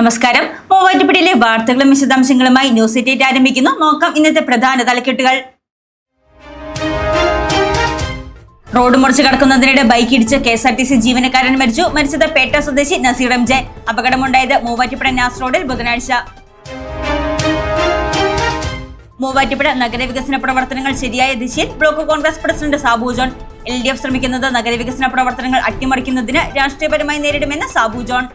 നമസ്കാരം. മൂവാറ്റുപുഴയിലെ വാർത്തകളും വിശദാംശങ്ങളുമായി ന്യൂസ് എറ്റേറ്റ് ആരംഭിക്കുന്നു. നോക്കാം ഇന്നത്തെ പ്രധാന തലക്കെട്ടുകൾ. റോഡ് മുറിച്ച് കടക്കുന്നതിനിടെ ബൈക്ക് ഇടിച്ച് K S R T C ജീവനക്കാരൻ മരിച്ചു. മരിച്ചത് പേട്ട സ്വദേശി നസീർ എം ജെ. അപകടമുണ്ടായത് മൂവാറ്റുപുഴ നാസ് റോഡിൽ ബുധനാഴ്ച. മൂവാറ്റുപുഴ നഗരവികസന പ്രവർത്തനങ്ങൾ ശരിയായ ദിശയിൽ block Congress president Sabu John. L D F ശ്രമിക്കുന്നത് നഗരവികസന പ്രവർത്തനങ്ങൾ അട്ടിമറിക്കുന്നതിന് രാഷ്ട്രീയപരമായി നേരിടുമെന്ന് Sabu John.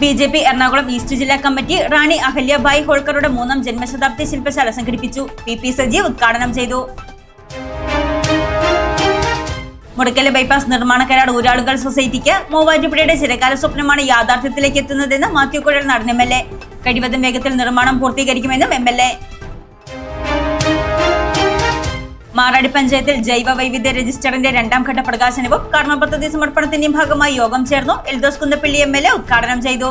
B J P Ernakulam east ജില്ലാ കമ്മിറ്റി റാണി അഹല്യഭായ് ഹോൾക്കറുടെ മൂന്നാം ജന്മശതാബ്ദി ശില്പശാല സംഘടിപ്പിച്ചു. പി പി സജീവ് ഉദ്ഘാടനം ചെയ്തു. മുടക്കൽ ബൈപ്പാസ് നിർമ്മാണ കരാർ ഊരാളുകൾ സൊസൈറ്റിക്ക് മൂവാറ്റുപുഴയുടെ ചിരകാല സ്വപ്നമാണ് യാഥാർത്ഥ്യത്തിലേക്ക് എത്തുന്നതെന്ന് Mathew Kuzhalnadan M L A. കഴിവതും വേഗത്തിൽ നിർമ്മാണം പൂർത്തീകരിക്കുമെന്നും എം എൽ എ. മാറാടി പഞ്ചായത്തിൽ ജൈവ വൈവിധ്യ രജിസ്റ്ററിന്റെ രണ്ടാം ഘട്ട പ്രകാശനവും കർമ്മ പദ്ധതി സമർപ്പണത്തിന്റെയും ഭാഗമായി യോഗം ചേർന്നു Eldhose Kunnappilly M L A ഉദ്ഘാടനം ചെയ്തു.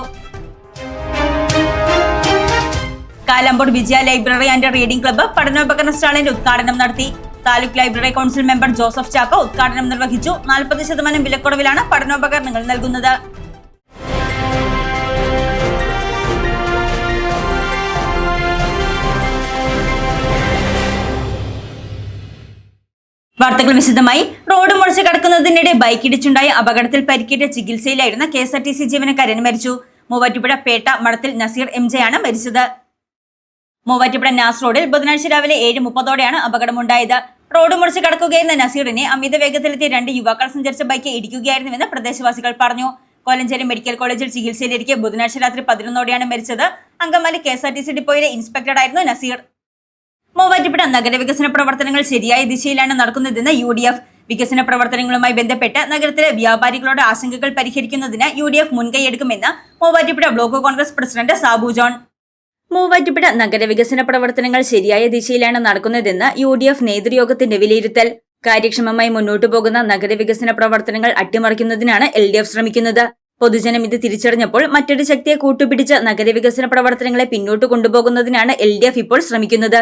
Kalampoor Vijaya library and reading club പഠനോപകരണ സ്റ്റാളിന്റെ ഉദ്ഘാടനം നടത്തി. Taluk library council member Joseph Chacko ഉദ്ഘാടനം നിർവഹിച്ചു. നാൽപ്പത് ശതമാനം വിലക്കുറവിലാണ് പഠനോപകരണങ്ങൾ നൽകുന്നത്. വാർത്തകൾ വിശദമായി. റോഡ് മുറിച്ച് കടക്കുന്നതിനിടെ ബൈക്ക് ഇടിച്ചുണ്ടായ. അപകടത്തിൽ പരിക്കേറ്റ ചികിത്സയിലായിരുന്ന K S R T C ജീവനക്കാരൻ മരിച്ചു. മൂവാറ്റുപുഴ പേട്ട മഠത്തിൽ നസീർ എം ജെ ആണ് മരിച്ചത്. മൂവാറ്റുപുഴ നാസ് റോഡിൽ ബുധനാഴ്ച രാവിലെ ഏഴ് മുപ്പതോടെയാണ് അപകടമുണ്ടായത്. റോഡ് മുറിച്ച് കടക്കുകയെന്ന നസീറിനെ അമിത വേഗത്തിലെത്തിയ രണ്ട് യുവാക്കൾ സഞ്ചരിച്ച ബൈക്ക് ഇടിക്കുകയായിരുന്നുവെന്ന് പ്രദേശവാസികൾ പറഞ്ഞു. കോലഞ്ചേരി മെഡിക്കൽ കോളേജിൽ ചികിത്സയിലിരിക്കെ ബുധനാഴ്ച രാത്രി പതിനൊന്നോടെയാണ് മരിച്ചത്. Angamaly K S R T C ഡിപ്പോയിലെ ഇൻസ്പെക്ടറായിരുന്നു നസീർ. മൂവാറ്റുപുഴ നഗരവികസന പ്രവർത്തനങ്ങൾ ശരിയായ ദിശയിലാണ് നടക്കുന്നതെന്ന് യു ഡി എഫ് വികസന പ്രവർത്തനങ്ങളുമായി ബന്ധപ്പെട്ട് നഗരത്തിലെ വ്യാപാരികളുടെ ആശങ്കകൾ പരിഹരിക്കുന്നതിന് U D F മുൻകൈയെടുക്കുമെന്ന് Muvattupuzha block Congress president Sabu John. Muvattupuzha നഗരവികസന പ്രവർത്തനങ്ങൾ ശരിയായ ദിശയിലാണ് നടക്കുന്നതെന്ന് യു ഡി എഫ് നേതൃയോഗത്തിന്റെ വിലയിരുത്തൽ. കാര്യക്ഷമമായി മുന്നോട്ടു പോകുന്ന നഗരവികസന പ്രവർത്തനങ്ങൾ അട്ടിമറിക്കുന്നതിനാണ് എൽ ഡി എഫ് ശ്രമിക്കുന്നത്. പൊതുജനം ഇത് തിരിച്ചറിഞ്ഞപ്പോൾ മറ്റൊരു ശക്തിയെ കൂട്ടുപിടിച്ച് നഗരവികസന പ്രവർത്തനങ്ങളെ പിന്നോട്ട് കൊണ്ടുപോകുന്നതിനാണ് എൽ ഡി എഫ് ഇപ്പോൾ ശ്രമിക്കുന്നത്.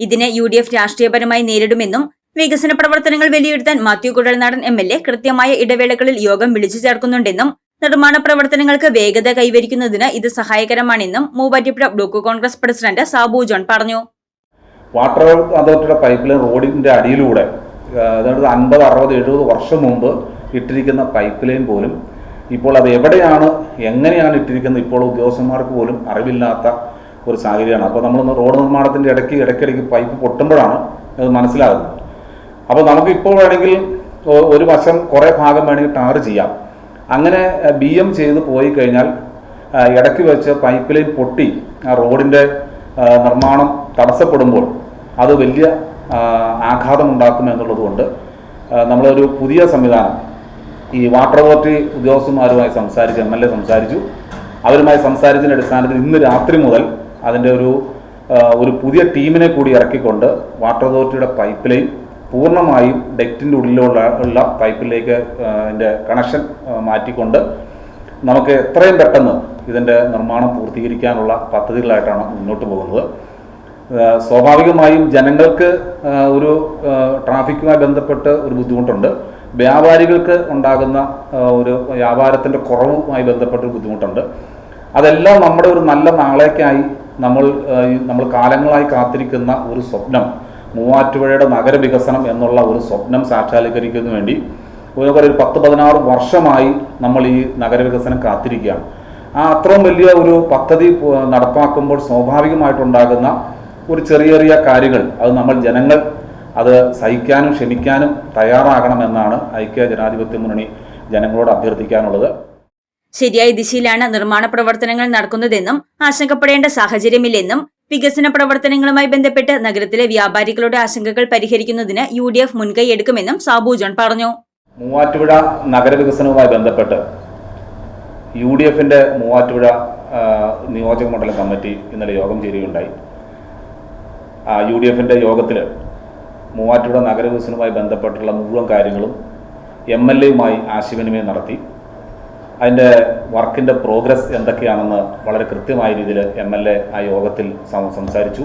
ഇതിനെ യു ഡി എഫ് രാഷ്ട്രീയപരമായി നേരിടുമെന്നും വികസന പ്രവർത്തനങ്ങൾ വിലയിരുത്താൻ Mathew Kuzhalnadan M L A കൃത്യമായ ഇടവേളകളിൽ യോഗം വിളിച്ചു ചേർക്കുന്നുണ്ടെന്നും നിർമ്മാണ പ്രവർത്തനങ്ങൾക്ക് വേഗത കൈവരിക്കുന്നതിന് ഇത് സഹായകരമാണെന്നും Muvattupuzha block Congress president Sabu John പറഞ്ഞു. വാട്ടർ അതോറിറ്റിയുടെ പൈപ്പ് ലൈൻ റോഡിന്റെ അടിയിലൂടെ അതായത് അൻപത് അറുപത് എഴുപത് വർഷം മുമ്പ് ഇട്ടിരിക്കുന്ന പൈപ്പ് ലൈൻ പോലും ഇപ്പോൾ അത് എവിടെയാണ് എങ്ങനെയാണ് ഇട്ടിരിക്കുന്നത് ഇപ്പോൾ ഉദ്യോഗസ്ഥന്മാർക്ക് പോലും അറിവില്ലാത്ത ഒരു സാഹചര്യമാണ്. അപ്പോൾ നമ്മൾ റോഡ് നിർമ്മാണത്തിന്റെ ഇടയ്ക്ക് ഇടയ്ക്കിടയ്ക്ക് പൈപ്പ് പൊട്ടുമ്പോഴാണ് അത് മനസ്സിലാകുന്നത്. അപ്പോൾ നമുക്ക് ഇപ്പോൾ വേണമെങ്കിൽ ഒരു വശം കുറേ ഭാഗം വേണമെങ്കിൽ ടാർ ചെയ്യാം. അങ്ങനെ ബി എം ചെയ്ത് പോയി കഴിഞ്ഞാൽ ഇടയ്ക്ക് വെച്ച് പൈപ്പ് ലൈൻ പൊട്ടി ആ റോഡിന്റെ നിർമ്മാണം തടസ്സപ്പെടുമ്പോൾ അത് വലിയ ആഘാതം ഉണ്ടാക്കും എന്നുള്ളതുകൊണ്ട് നമ്മളൊരു പുതിയ സംവിധാനം ഈ വാട്ടർ അതോറിറ്റി ഉദ്യോഗസ്ഥന്മാരുമായി സംസാരിച്ച് എം എൽ എ സംസാരിച്ചു. അവരുമായി സംസാരിച്ചതിന്റെ അടിസ്ഥാനത്തിൽ ഇന്ന് രാത്രി മുതൽ അതിന്റെ ഒരു ഒരു പുതിയ ടീമിനെ കൂടി ഇറക്കിക്കൊണ്ട് വാട്ടർ അതോറിറ്റിയുടെ പൈപ്പ് ലൈൻ പൂർണമായും ഡെക്റ്റിന്റെ ഉള്ളിലുള്ള ഉള്ള പൈപ്പിലേക്ക് അതിന്റെ കണക്ഷൻ മാറ്റിക്കൊണ്ട് നമുക്ക് എത്രയും പെട്ടെന്ന് ഇതിന്റെ നിർമ്മാണം പൂർത്തീകരിക്കാനുള്ള പദ്ധതികളായിട്ടാണ് മുന്നോട്ട് പോകുന്നത്. സ്വാഭാവികമായും ജനങ്ങൾക്ക് ഒരു ട്രാഫിക്കുമായി ബന്ധപ്പെട്ട് ഒരു ബുദ്ധിമുട്ടുണ്ട്. വ്യാപാരികൾക്ക് ഉണ്ടാകുന്ന ഒരു വ്യാപാരത്തിന്റെ കുറവുമായി ബന്ധപ്പെട്ട ഒരു ബുദ്ധിമുട്ടുണ്ട്. അതെല്ലാം നമ്മുടെ ഒരു നല്ല നാളേക്കായി നമ്മൾ നമ്മൾ കാലങ്ങളായി കാത്തിരിക്കുന്ന ഒരു സ്വപ്നം മൂവാറ്റുപുഴയുടെ നഗരവികസനം എന്നുള്ള ഒരു സ്വപ്നം സാക്ഷാത്കരിക്കുന്നതിന് വേണ്ടി ഒരു പത്ത് പതിനാറ് വർഷമായി നമ്മൾ ഈ നഗരവികസനം കാത്തിരിക്കുകയാണ്. ആ അത്രയും വലിയ ഒരു പദ്ധതി നടപ്പാക്കുമ്പോൾ സ്വാഭാവികമായിട്ടുണ്ടാകുന്ന ഒരു ചെറിയ ചെറിയ കാര്യങ്ങൾ അത് നമ്മൾ ജനങ്ങൾ അത് സഹിക്കാനും ക്ഷമിക്കാനും തയ്യാറാകണമെന്നാണ് ഐക്യ ജനാധിപത്യ മുന്നണി ജനങ്ങളോട് അഭ്യർത്ഥിക്കാനുള്ളത്. ശരിയായ ദിശയിലാണ് നിർമ്മാണ പ്രവർത്തനങ്ങൾ നടക്കുന്നതെന്നും ആശങ്കപ്പെടേണ്ട സാഹചര്യമില്ലെന്നും വികസന പ്രവർത്തനങ്ങളുമായി ബന്ധപ്പെട്ട് നഗരത്തിലെ വ്യാപാരികളുടെ ആശങ്കകൾ പരിഹരിക്കുന്നതിന് യു ഡി എഫ് മുൻകൈയെടുക്കുമെന്നും സാബു ജോൺ പറഞ്ഞു. മൂവാറ്റുപുഴ നഗരവികസനവുമായി ബന്ധപ്പെട്ട് യു ഡി എഫിന്റെ മൂവാറ്റുപുഴ നിയോജക മണ്ഡലം കമ്മിറ്റി ഇന്നലെ യോഗം ചേരുകയുണ്ടായി. യു ഡി എഫിന്റെ യോഗത്തിൽ മൂവാറ്റുപുഴ നഗരവികസനവുമായി ബന്ധപ്പെട്ടുള്ള മുഴുവൻ കാര്യങ്ങളും എം എൽ എയുമായി ആശയവിനിമയം നടത്തി. അതിന്റെ വർക്കിന്റെ പ്രോഗ്രസ് എന്തൊക്കെയാണെന്ന് വളരെ കൃത്യമായ രീതിയിൽ എം എൽ എ ആ യോഗത്തിൽ സംസാരിച്ചു.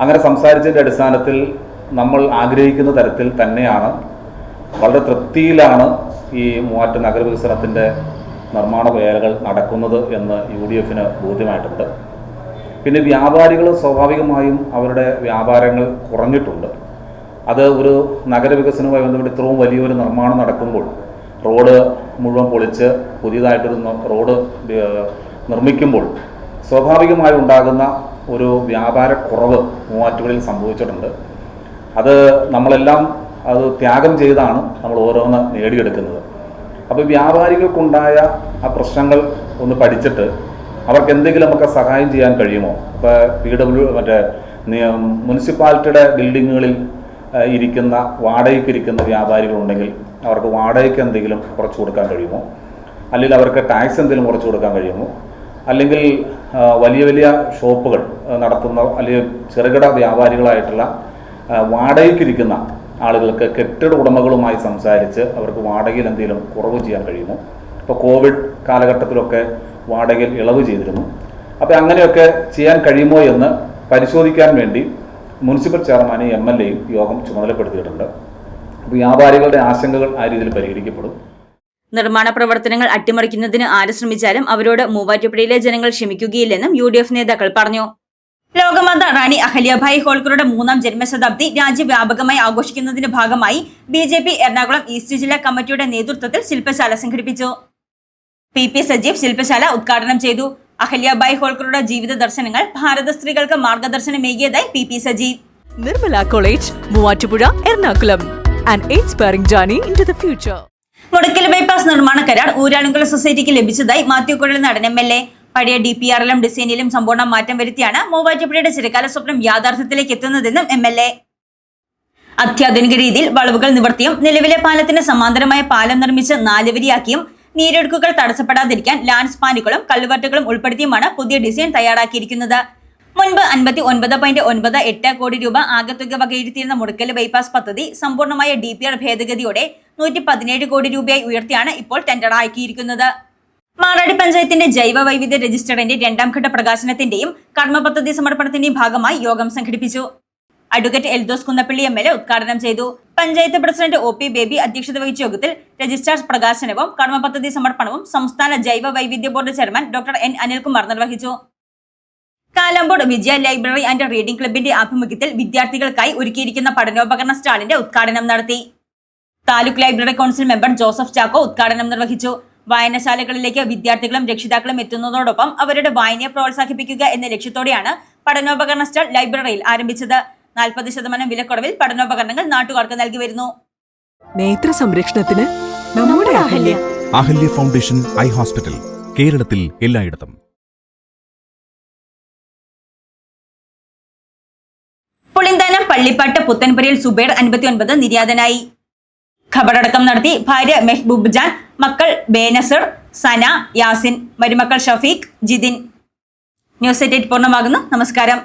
അങ്ങനെ സംസാരിച്ചതിന്റെ അടിസ്ഥാനത്തിൽ നമ്മൾ ആഗ്രഹിക്കുന്ന തരത്തിൽ തന്നെയാണ്. വളരെ തൃപ്തിയിലാണ് ഈ മൂവാറ്റ നഗരവികസനത്തിന്റെ നിർമ്മാണ വേലകൾ നടക്കുന്നത് എന്ന് യു ഡി എഫിന് ബോധ്യമായിട്ടുണ്ട്. പിന്നെ വ്യാപാരികൾ സ്വാഭാവികമായും അവരുടെ വ്യാപാരങ്ങൾ കുറഞ്ഞിട്ടുണ്ട്. അത് ഒരു നഗരവികസനവുമായി ബന്ധപ്പെട്ട് ഇത്രയും വലിയൊരു നിർമ്മാണം നടക്കുമ്പോൾ റോഡ് മുഴുവൻ പൊളിച്ച് പുതിയതായിട്ടൊരു റോഡ് നിർമ്മിക്കുമ്പോൾ സ്വാഭാവികമായി ഉണ്ടാകുന്ന ഒരു വ്യാപാര കുറവ് മൂവാറ്റുപുഴയിൽ സംഭവിച്ചിട്ടുണ്ട്. അത് നമ്മളെല്ലാം അത് ത്യാഗം ചെയ്താണ് നമ്മൾ ഓരോന്ന് നേടിയെടുക്കുന്നത്. അപ്പോൾ വ്യാപാരികൾക്കുണ്ടായ ആ പ്രശ്നങ്ങൾ ഒന്ന് പഠിച്ചിട്ട് അവർക്ക് എന്തെങ്കിലും നമുക്ക് സഹായം ചെയ്യാൻ കഴിയുമോ? ഇപ്പോൾ പി ഡബ്ല്യു മറ്റേ മുനിസിപ്പാലിറ്റിയുടെ ബിൽഡിങ്ങുകളിൽ ഇരിക്കുന്ന വാടകയ്ക്ക് ഇരിക്കുന്ന വ്യാപാരികളുണ്ടെങ്കിൽ അവർക്ക് വാടകയ്ക്ക് എന്തെങ്കിലും കുറച്ച് കൊടുക്കാൻ കഴിയുമോ? അല്ലെങ്കിൽ അവർക്ക് ടാക്സ് എന്തെങ്കിലും കുറച്ച് കൊടുക്കാൻ കഴിയുമോ? അല്ലെങ്കിൽ വലിയ വലിയ ഷോപ്പുകൾ നടത്തുന്ന അല്ലെങ്കിൽ ചെറുകിട വ്യാപാരികളായിട്ടുള്ള വാടകയ്ക്കിരിക്കുന്ന ആളുകൾക്ക് കെട്ടിട ഉടമകളുമായി സംസാരിച്ച് അവർക്ക് വാടകയിൽ എന്തെങ്കിലും കുറവ് ചെയ്യാൻ കഴിയുമോ? ഇപ്പോൾ കോവിഡ് കാലഘട്ടത്തിലൊക്കെ വാടകയിൽ ഇളവ് ചെയ്തിരുന്നു. അപ്പോൾ അങ്ങനെയൊക്കെ ചെയ്യാൻ കഴിയുമോ എന്ന് പരിശോധിക്കാൻ വേണ്ടി മുനിസിപ്പൽ ചെയർമാനെയും എം എൽ എയും യോഗം ചുമതലപ്പെടുത്തിയിട്ടുണ്ട്. വ്യാപാരികളുടെ ആശങ്കകൾ ആ രീതിയിൽ പരിഹരിക്കപ്പെടും. നിർമ്മാണ പ്രവർത്തനങ്ങൾ അട്ടിമറിക്കുന്നതിന് ആര് ശ്രമിച്ചാലും അവരോട് മൂവാറ്റുപുഴയിലെ ജനങ്ങൾ ക്ഷമിക്കുകയില്ലെന്നും യു ഡി എഫ് നേതാക്കൾ പറഞ്ഞു. ലോകമാത റാണി അഹല്യഭായ് ഹോൾക്കറുടെ മൂന്നാം ജന്മശതാബ്ദി രാജ്യവ്യാപകമായി ആഘോഷിക്കുന്നതിന്റെ ഭാഗമായി B J P Ernakulam east ജില്ലാ കമ്മിറ്റിയുടെ നേതൃത്വത്തിൽ ശില്പശാല സംഘടിപ്പിച്ചു. പി പി സജീവ് ശില്പശാല ഉദ്ഘാടനം ചെയ്തു. അഹല്യഭായ് ഹോൾക്കറുടെ ജീവിത ദർശനങ്ങൾ ഭാരത സ്ത്രീകൾക്ക് മാർഗദർശനമേകിയതായി P P Sajeev. Nirmala college Muvattupuzha Ernakulam. An inspiring journey into the future. മുടക്കൽ ബൈപ്പാസ് നിർമ്മാണ കരാർ ഊരാളുങ്കൽ സൊസൈറ്റിക്ക് ലഭിച്ചതായി Mathew Kuzhalnadan M L A പഴയ ഡി പി ആറിലും ഡിസൈനിലും സമ്പൂർണ മാറ്റം വരുത്തിയാണ് മൂവാറ്റുപുഴയുടെ ചിരകാല സ്വപ്നം യാഥാർത്ഥ്യത്തിലേക്ക് എത്തുന്നതെന്നും എം എൽ എ അത്യാധുനിക രീതിയിൽ വളവുകൾ നിവർത്തിയും നിലവിലെ പാലത്തിന് സമാന്തരമായ പാലം നിർമ്മിച്ച് നാലുവരിയാക്കിയും നീരൊഴുക്കുകൾ തടസ്സപ്പെടാതിരിക്കാൻ ലാൻഡ് സ്പാനുകളും കല്ലുവട്ടുകളും ഉൾപ്പെടുത്തിയുമാണ് പുതിയ ഡിസൈൻ തയ്യാറാക്കിയിരിക്കുന്നത്. മുൻപ് അൻപത്തി ഒൻപത് പോയിന്റ് ഒൻപത് എട്ട് കോടി രൂപ ആകെത്തുക വകയിരുത്തിയിരുന്ന മുടക്കൽ ബൈപ്പാസ് പദ്ധതി സമ്പൂർണമായ ഡി പി ആർ ഭേദഗതിയോടെ നൂറ്റി പതിനേഴ് കോടി രൂപയായി ഉയർത്തിയാണ് ഇപ്പോൾ ടെൻഡർ ആക്കിയിരിക്കുന്നത് മാറാടി പഞ്ചായത്തിന്റെ ജൈവ വൈവിധ്യ രജിസ്റ്ററിന്റെ രണ്ടാം ഘട്ട പ്രകാശനത്തിന്റെയും കർമ്മ പദ്ധതി സമർപ്പണത്തിന്റെയും ഭാഗമായി യോഗം സംഘടിപ്പിച്ചു. Advocate Eldhose Kunnappilly M L A ഉദ്ഘാടനം ചെയ്തു. Panchayat president O P Baby അധ്യക്ഷത വഹിച്ച യോഗത്തിൽ രജിസ്ട്രാർ പ്രകാശനവും കർമ്മ പദ്ധതി സമർപ്പണവും സംസ്ഥാന ജൈവ വൈവിധ്യ board chairman doctor N Anilkumar നിർവഹിച്ചു. Kalampodu Vijaya library and reading ക്ലബിന്റെ ആഭിമുഖ്യത്തിൽ വിദ്യാർത്ഥികൾക്കായി ഒരുക്കിയിരിക്കുന്ന പഠനോപകരണ സ്റ്റാളിന്റെ ഉദ്ഘാടനം നടത്തി. Taluk library council member Joseph Chacko ഉദ്ഘാടനം നിർവഹിച്ചു. വായനശാലകളിലേക്ക് വിദ്യാർത്ഥികളും രക്ഷിതാക്കളും എത്തുന്നതോടൊപ്പം അവരുടെ വായനയെ പ്രോത്സാഹിപ്പിക്കുക എന്ന ലക്ഷ്യത്തോടെയാണ് പഠനോപകരണ സ്റ്റാൾ ലൈബ്രറിയിൽ ആരംഭിച്ചത്. നാൽപ്പത് ശതമാനം വിലക്കുറവിൽ പഠനോപകരണങ്ങൾ നാട്ടുകാർക്ക് നൽകി വരുന്നു. നേത്ര സംരക്ഷണത്തിന് നമ്മുടെ Ahalya. Ahalya foundation eye hospital കേരളത്തിൽ എല്ലായിടത്തും. പള്ളിപ്പാട്ട് പുത്തൻപുരയിൽ സുബൈർ അൻപത്തിയൊൻപത് നിര്യാതനായി. ഖബറടക്കം നടത്തി ഭാര്യ മെഹ്ബൂബ് ജാൻ മക്കൾ ബേനസർ സന യാസിൻ മരുമക്കൾ ഷഫീഖ് ജിതിൻ. ന്യൂസ് എയ്റ്റ് പൂർണമാകുന്നു. നമസ്കാരം.